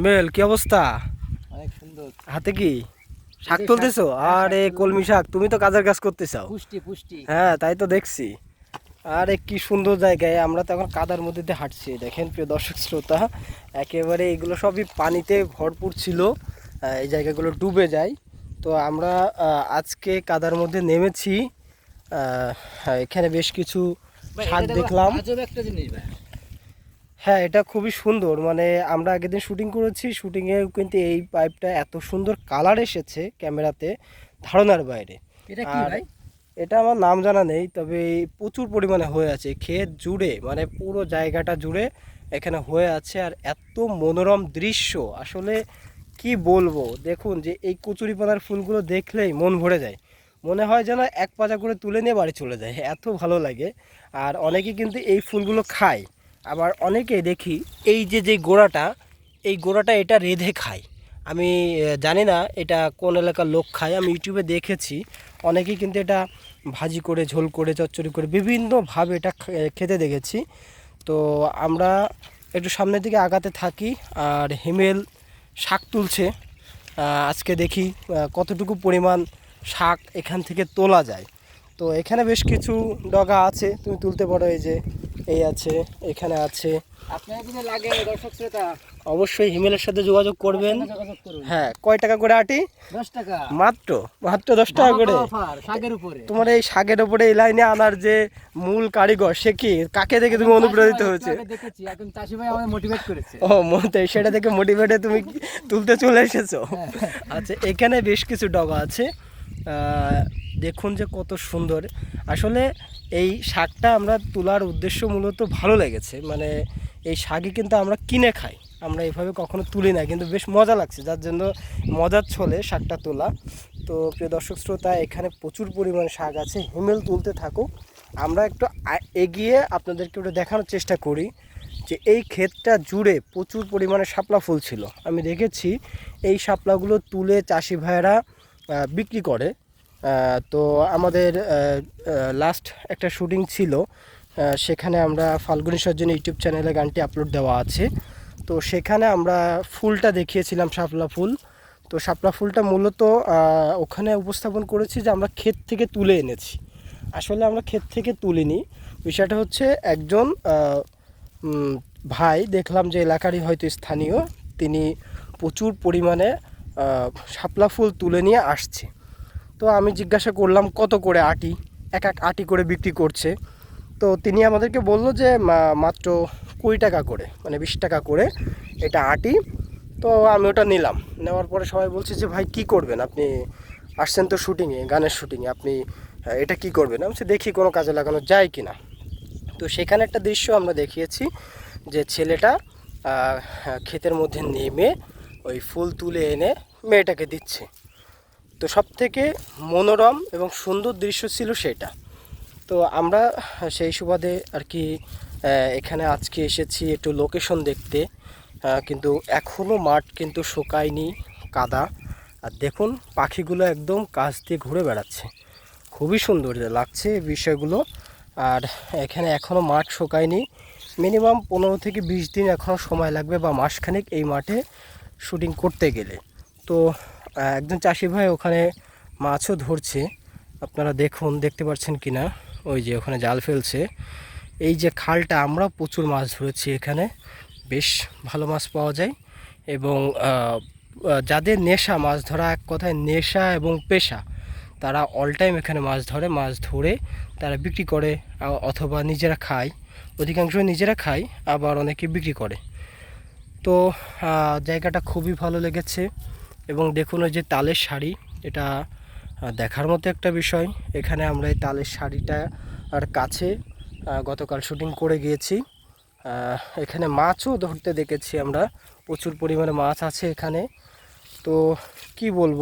Mail কি অবস্থা? অনেক সুন্দর। হাতে কি? শাক তুলতেছো? আরে কলমি শাক তুমি তো কাজের কাজ করতে চাও পুষ্টি পুষ্টি। হ্যাঁ তাই তো দেখছি। আরে কি সুন্দর জায়গায়। আমরা তো এখন কাদার মধ্যে দিয়ে হাঁটছি। দেখেন প্রিয় দর্শক শ্রোতা একেবারে এগুলো সবই পানিতে ভরপুর ছিল। এই জায়গাগুলো ডুবে যায়। তো আমরা আজকে কাদার মধ্যে নেমেছি। হ্যাঁ, এখানে বেশ কিছু শাক দেখলাম। একটা জিনিস ভাই। হ্যাঁ এটা খুবই সুন্দর। মানে আমরা আগের দিন শুটিং করেছি শুটিংয়ে কিন্তু এই পাইপটা এত সুন্দর কালার এসেছে ক্যামেরাতে ধারণার বাইরে। এটা কি আর ভাই? এটা আমার নাম জানা নেই তবে প্রচুর পরিমাণে হয়ে আছে। ক্ষেত জুড়ে মানে পুরো জায়গাটা জুড়ে এখানে হয়ে আছে। আর এত মনোরম দৃশ্য আসলে কি বলব? দেখুন যে এই কচুরিপানার ফুলগুলো দেখলেই মন ভরে যায়। মনে হয় যেন এক পাজা করে তুলে নিয়ে বাড়ি চলে যায়। এত ভালো লাগে। আর অনেকে কিন্তু এই ফুলগুলো খায়। আবার অনেকে দেখি এই যে যে গোড়াটা, এই গোড়াটা এটা রেধে খায়। আমি জানি না এটা কোন এলাকার লোক খায়। আমি ইউটিউবে দেখেছি, অনেকেই কিন্তু এটা ভাজি করে, ঝোল করে, চচ্চড়ি করে, বিভিন্নভাবে এটা খেতে দেখেছি। তো আমরা একটু সামনের দিকে আগাতে থাকি, আর হিমেল শাক তুলছে। আজকে দেখি কতটুকু পরিমাণ শাক এখান থেকে তোলা যায়। তো এখানে বেশ কিছু ডগা আছে, তুমি তুলতে পারো এই যে এই আছে এখানে আছে। লাগে দর্শক শ্রোতা অবশ্যই হিমেলের সাথে যোগাযোগ করবেন। হ্যাঁ কয় টাকা করে আটি? দশ টাকা। মাত্র? মাত্র দশ টাকা করে? শাকের উপরে। তোমার এই শাকের উপরে এই লাইনে আনার যে মূল কারিগর সে কি? কাকে দেখে তুমি অনুপ্রাণিত হয়েছে? ও মতে সেটা দেখে মোটিভেটে তুমি তুলতে চলে এসেছ। আচ্ছা এখানে বেশ কিছু ডগা আছে। দেখুন যে কত সুন্দর। আসলে এই শাকটা আমরা তোলার উদ্দেশ্য মূলত ভালো লেগেছে। মানে এই শাকই কিন্তু আমরা কিনে খাই। আমরা এইভাবে কখনো তুলি না কিন্তু বেশ মজা লাগছে। যার জন্য মজার ছলে শাকটা তোলা। তো প্রিয় দর্শক শ্রোতা, এখানে প্রচুর পরিমাণ শাক আছে। হিমেল তুলতে থাকুক। আমরা একটু এগিয়ে আপনাদেরকে একটু দেখানোর চেষ্টা করি যে এই ক্ষেতটা জুড়ে প্রচুর পরিমাণে শাপলা ফুল ছিল। আমি দেখেছি এই শাপলাগুলো তুলে চাষি ভাইয়েরা বিক্রি করে। তো আমাদের লাস্ট একটা শুটিং ছিল সেখানে আমরা ফাল্গুনী সজ্জন ইউটিউব চ্যানেলে গানটি আপলোড দেওয়া আছে। তো সেখানে আমরা ফুলটা দেখিয়েছিলাম, শাপলা ফুল। তো শাপলা ফুলটা মূলত ওখানে উপস্থাপন করেছি যে আমরা ক্ষেত থেকে তুলে এনেছি। আসলে আমরা ক্ষেত থেকে তুলিনি। বিষয়টা হচ্ছে একজন ভাই, দেখলাম যে এলাকারই হয়তো স্থানীয়, তিনি প্রচুর পরিমাণে শাপলা ফুল তুলে নিয়ে আসছে। তো আমি জিজ্ঞাসা করলাম কত করে আটি? এক এক আটি করে বিক্রি করছে। তো তিনি আমাদেরকে বলল যে মাত্র কুড়ি টাকা করে মানে বিশ টাকা করে এটা আটি। তো আমি ওটা নিলাম। নেওয়ার পরে সবাই বলছে যে ভাই কি করবেন? আপনি আসছেন তো শুটিংয়ে গানের শুটিংয়ে। আপনি এটা কি করবেন? আমি দেখি কোনো কাজে লাগানো যায় কি না? তো সেখানে একটা দৃশ্য আমরা দেখিয়েছি যে ছেলেটা আহ, ক্ষেতের মধ্যে নেমে ওই ফুল তুলে এনে মেয়েটাকে দিচ্ছে। তো সব থেকে মনোরম এবং সুন্দর দৃশ্য ছিল সেটা। তো আমরা সেই সুবাদে আর কি এখানে আজকে এসেছি একটু লোকেশন দেখতে কিন্তু এখনও মাঠ কিন্তু শুকায়নি কাদা। আর দেখুন, পাখিগুলো একদম কাছ দিয়ে ঘুরে বেড়াচ্ছে। খুবই সুন্দর লাগছে বিষয়গুলো। আর এখানে এখনও মাঠ শুকায়নি। মিনিমাম পনেরো থেকে বিশ দিন এখনও সময় লাগবে বা মাসখানেক এই মাঠে শুটিং করতে গেলে। তো একজন চাষি ভাই ওখানে মাছও ধরছে। আপনারা দেখুন, দেখতে পাচ্ছেন কি না ওই যে ওখানে জাল ফেলছে। এই যে খালটা আমরা প্রচুর মাছ ধরেছি এখানে। বেশ ভালো মাছ পাওয়া যায় এবং যাদের নেশা, মাছ ধরা এক কথায় নেশা এবং পেশা, তারা অল টাইম এখানে মাছ ধরে মাছ ধরে তারা বিক্রি করে অথবা নিজেরা খায়। অধিকাংশ নিজেরা খায়, আবার অনেকে বিক্রি করে। তো জায়গাটা খুবই ভালো লেগেছে। এবং দেখুন ওই যে তালের শাড়ি, এটা দেখার মতো একটা বিষয়। এখানে আমরা এই তালের শাড়িটা, আর কাছে গতকাল শুটিং করে গিয়েছি। এখানে মাছও ধরতে দেখেছি আমরা। প্রচুর পরিমাণে মাছ আছে এখানে। তো কি বলব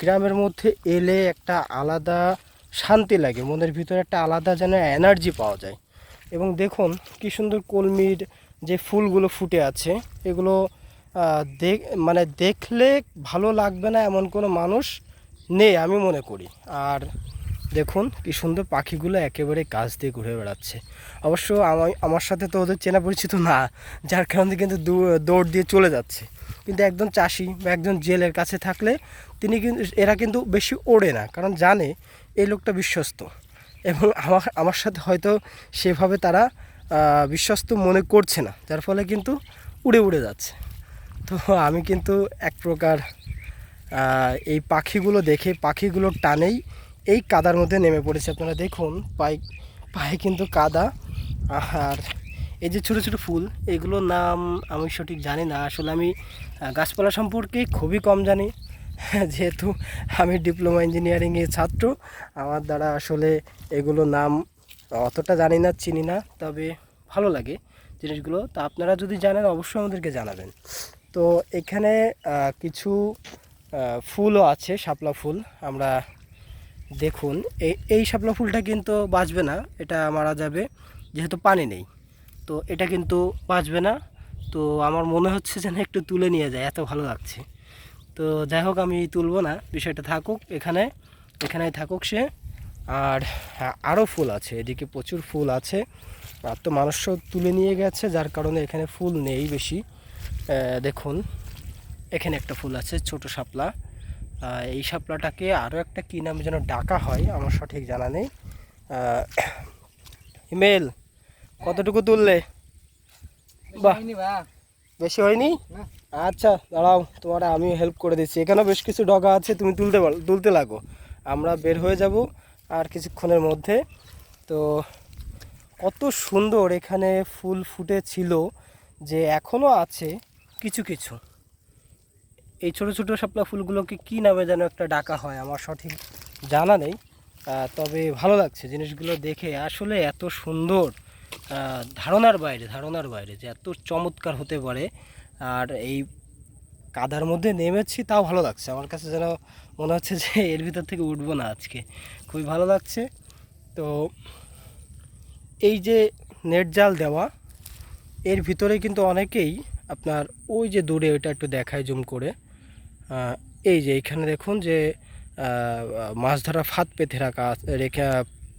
গ্রামের মধ্যে এলে একটা আলাদা শান্তি লাগে। মনের ভিতরে একটা আলাদা যেন এনার্জি পাওয়া যায়। এবং দেখুন, কি সুন্দর কলমির যে ফুলগুলো ফুটে আছে, এগুলো মানে দেখলে ভালো লাগবে না এমন কোনো মানুষ নেই আমি মনে করি। আর দেখুন কি সুন্দর পাখিগুলো একেবারে কাছ দিয়ে ঘুরে বেড়াচ্ছে। অবশ্য আমার সাথে তো ওদের চেনা পরিচিত না, যার কারণে কিন্তু দৌড় দিয়ে চলে যাচ্ছে। কিন্তু একজন চাষি বা একজন জেলের কাছে থাকলে তিনি কিন্তু এরা কিন্তু বেশি ওড়ে না, কারণ জানে এই লোকটা বিশ্বস্ত। এবং আমার আমার সাথে হয়তো সেভাবে তারা বিশ্বস্ত মনে করছে না, যার ফলে কিন্তু উড়ে উড়ে যাচ্ছে। তো আমি কিন্তু এক প্রকার এই পাখিগুলো দেখে পাখিগুলোর টানেই এই কাদার মধ্যে নেমে পড়েছে। আপনারা দেখুন, পায়ে পায়ে কিন্তু কাদা। আর এই যে ছোটো ছোটো ফুল, এগুলোর নাম আমি সঠিক জানি না। আসলে আমি গাছপালা সম্পর্কে খুবই কম জানি। যেহেতু আমি ডিপ্লোমা ইঞ্জিনিয়ারিংয়ের ছাত্র, আমার দ্বারা আসলে এগুলো নাম অতটা জানি না, চিনি না। তবে ভালো লাগে জিনিসগুলো। তা আপনারা যদি জানেন, অবশ্যই আমাদেরকে জানাবেন। তো এখানে কিছু ফুলও আছে, শাপলা ফুল। আমরা দেখুন এই এই শাপলা ফুলটা কিন্তু বাঁচবে না, এটা মারা যাবে, যেহেতু পানি নেই। তো এটা কিন্তু বাঁচবে না। তো আমার মনে হচ্ছে যেন একটু তুলে নিয়ে যায়, এত ভালো লাগছে। তো যাই হোক, আমি তুলবো না, বিষয়টা থাকুক এখানে, এখানেই থাকুক সে। আর আরও ফুল আছে, এদিকে প্রচুর ফুল আছে। আর তো মানুষও তুলে নিয়ে গেছে, যার কারণে এখানে ফুল নেই বেশি। দেখুন এখানে একটা ফুল আছে ছোট শাপলা। এই শাপলাটাকে আরও একটা কী নামে যেন ডাকা হয় আমার সঠিক জানা নেই। হিমেল কতটুকু তুললে? বাহ। বা বেশি হয়নি? আচ্ছা দাঁড়াও তোমার আমি হেল্প করে দিচ্ছি। এখানেও বেশ কিছু ডগা আছে তুমি তুলতে পারো তুলতে লাগো। আমরা বের হয়ে যাব আর কিছুক্ষণের মধ্যে। তো কত সুন্দর এখানে ফুল ফুটেছিল যে এখনও আছে। কিছু কিছু। এই ছোট ছোট শাপলা ফুলগুলোকে কী নামে যেন একটা ডাকা হয় আমার সঠিক জানা নেই। তবে ভালো লাগছে জিনিসগুলো দেখে। আসলে এত সুন্দর ধারণার বাইরে ধারণার বাইরে যে এত চমৎকার হতে পারে। আর এই কাদার মধ্যে নেমেছি তাও ভালো লাগছে। আমার কাছে যেন মনে হচ্ছে যে এর ভিতর থেকে উঠবো না আজকে। খুবই ভালো লাগছে। তো এই যে নেট জাল দেওয়া, এর ভিতরে কিন্তু অনেকেই আপনার ওই যে দূরে ওইটা একটু দেখায় জুম করে। এই যে এখানে দেখুন যে মাছ ধরা ফাঁদ পেতে রাখা রেখে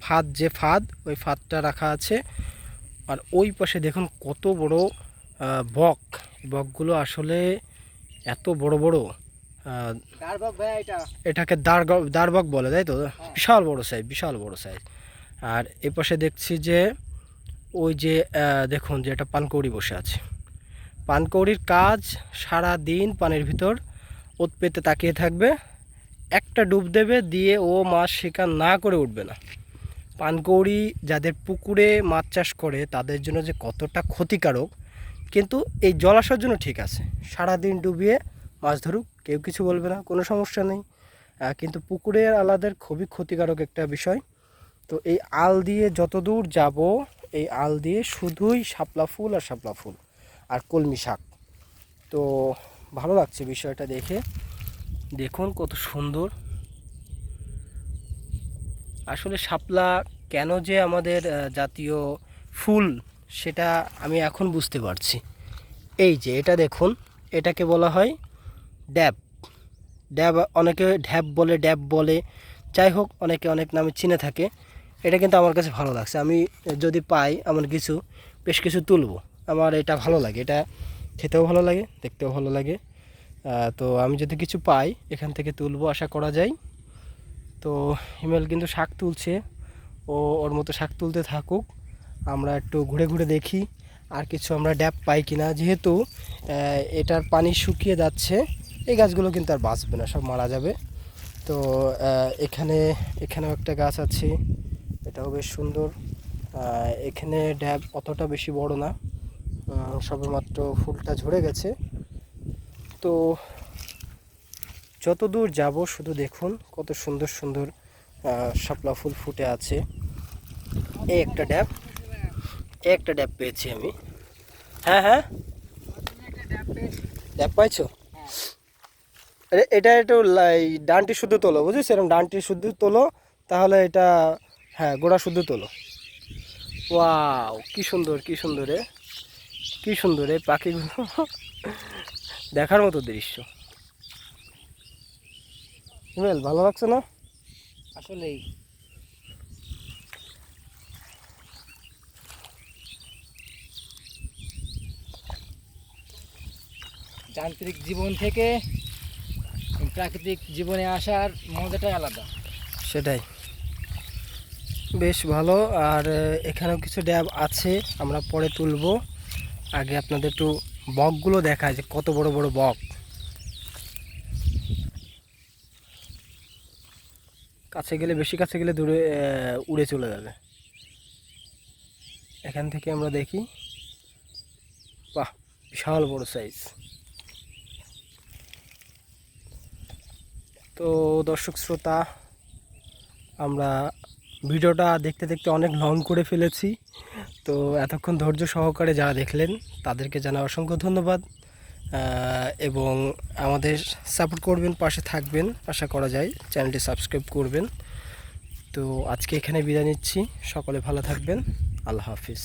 ফাঁদ যে ফাঁদ ওই ফাঁদটা রাখা আছে। আর ওই পাশে দেখুন কত বড় বক। বকগুলো আসলে এত বড় বড়। এটা। এটাকে দাঁড় দাঁড়বক বলে তাই তো? বিশাল বড় সাইজ বিশাল বড় সাইজ আর এ পাশে দেখছি যে ওই যে দেখুন যে একটা পানকৌড়ি বসে আছে। পানকৌড়ির কাজ সারা দিন পানির ভিতর ওত পেতে তাকিয়ে থাকবে। একটা ডুব দেবে দিয়ে ও মাছ শিকার না করে উঠবে না। পানকৌড়ি যাদের পুকুরে মাছ চাষ করে তাদের জন্য যে কতটা ক্ষতিকারক, কিন্তু এই জলাশয়ের জন্য ঠিক আছে। সারাদিন ডুবিয়ে মাছ ধরুক, কেউ কিছু বলবে না, কোনো সমস্যা নেই। কিন্তু পুকুরের আলাদের খুবই ক্ষতিকারক একটা বিষয়। তো এই আল দিয়ে যত দূর যাব, এই আল দিয়ে শুধুই শাপলা ফুল আর শাপলা ফুল। আর কলমি শাক। তো ভালো লাগছে বিষয়টা দেখে। দেখুন কত সুন্দর। আসলে শাপলা কেন যে আমাদের জাতীয় ফুল সেটা আমি এখন বুঝতে পারছি। এই যে এটা দেখুন, এটাকে বলা হয় ড্যাব। ড্যাব অনেকে ঢ্যাব বলে, ড্যাব বলে। যাই হোক, অনেকে অনেক নামে চিনে থাকে। এটা কিন্তু আমার কাছে ভালো লাগছে। আমি যদি পাই, এমন কিছু, বেশ কিছু তুলবো। আমার এটা ভালো লাগে, এটা খেতেও ভালো লাগে, দেখতেও ভালো লাগে। তো আমি যদি কিছু পাই, এখান থেকে তুলবো, আশা করা যায়। তো হিমেল কিন্তু শাক তুলছে, ও ওর মতো শাক তুলতে থাকুক। আমরা একটু ঘুরে ঘুরে দেখি আর কিছু আমরা ড্যাপ পাই কি না যেহেতু এটার পানি শুকিয়ে যাচ্ছে, এই গাছগুলো কিন্তু আর বাঁচবে না, সব মারা যাবে। তো এখানে, এখানেও একটা গাছ আছে, এটাও বেশ সুন্দর। এখানে ড্যাব অতটা বেশি বড় না। সবেমাত্র ফুলটা ঝরে গেছে। তো যত দূর যাব শুধু দেখুন কত সুন্দর সুন্দর শাপলা ফুল ফুটে আছে। এই একটা ড্যাব, এই একটা ড্যাব পেয়েছি আমি। হ্যাঁ হ্যাঁ। ড্যাব পাইছো? এটা একটু ডানটি শুদ্ধ তোলো বুঝিস এরকম ডানটি শুদ্ধ তোলো, তাহলে এটা হ্যাঁ গোড়া শুদ্ধ তোলো। ওয়াও, কি সুন্দর কি সুন্দর রে। কি সুন্দর এই পাখিগুলো। দেখার মতো দৃশ্য। ভালো লাগছে না? আসলেই। যান্ত্রিক জীবন থেকে প্রাকৃতিক জীবনে আসার মজাটাই আলাদা। সেটাই। বেশ ভালো। আর এখানেও কিছু ড্যাব আছে আমরা পরে তুলবো। আগে আপনাদের একটু বকগুলো দেখায় যে কত বড় বড় বক। কাছে গেলে, বেশি কাছে গেলে দূরে উড়ে চলে যাবে। এখান থেকে আমরা দেখি, বাহ, বিশাল বড় সাইজ তো দর্শক শ্রোতা, আমরা ভিডিওটা দেখতে দেখতে অনেক লং করে ফেলেছি। তো এতক্ষণ ধৈর্য সহকারে যারা দেখলেন, তাদেরকে জানা অসংখ্য ধন্যবাদ। এবং আমাদের সাপোর্ট করবেন, পাশে থাকবেন, আশা করা যায় চ্যানেলটি সাবস্ক্রাইব করবেন। তো আজকে এখানে বিদায় নিচ্ছি। সকলে ভালো থাকবেন। আল্লাহ হাফিজ।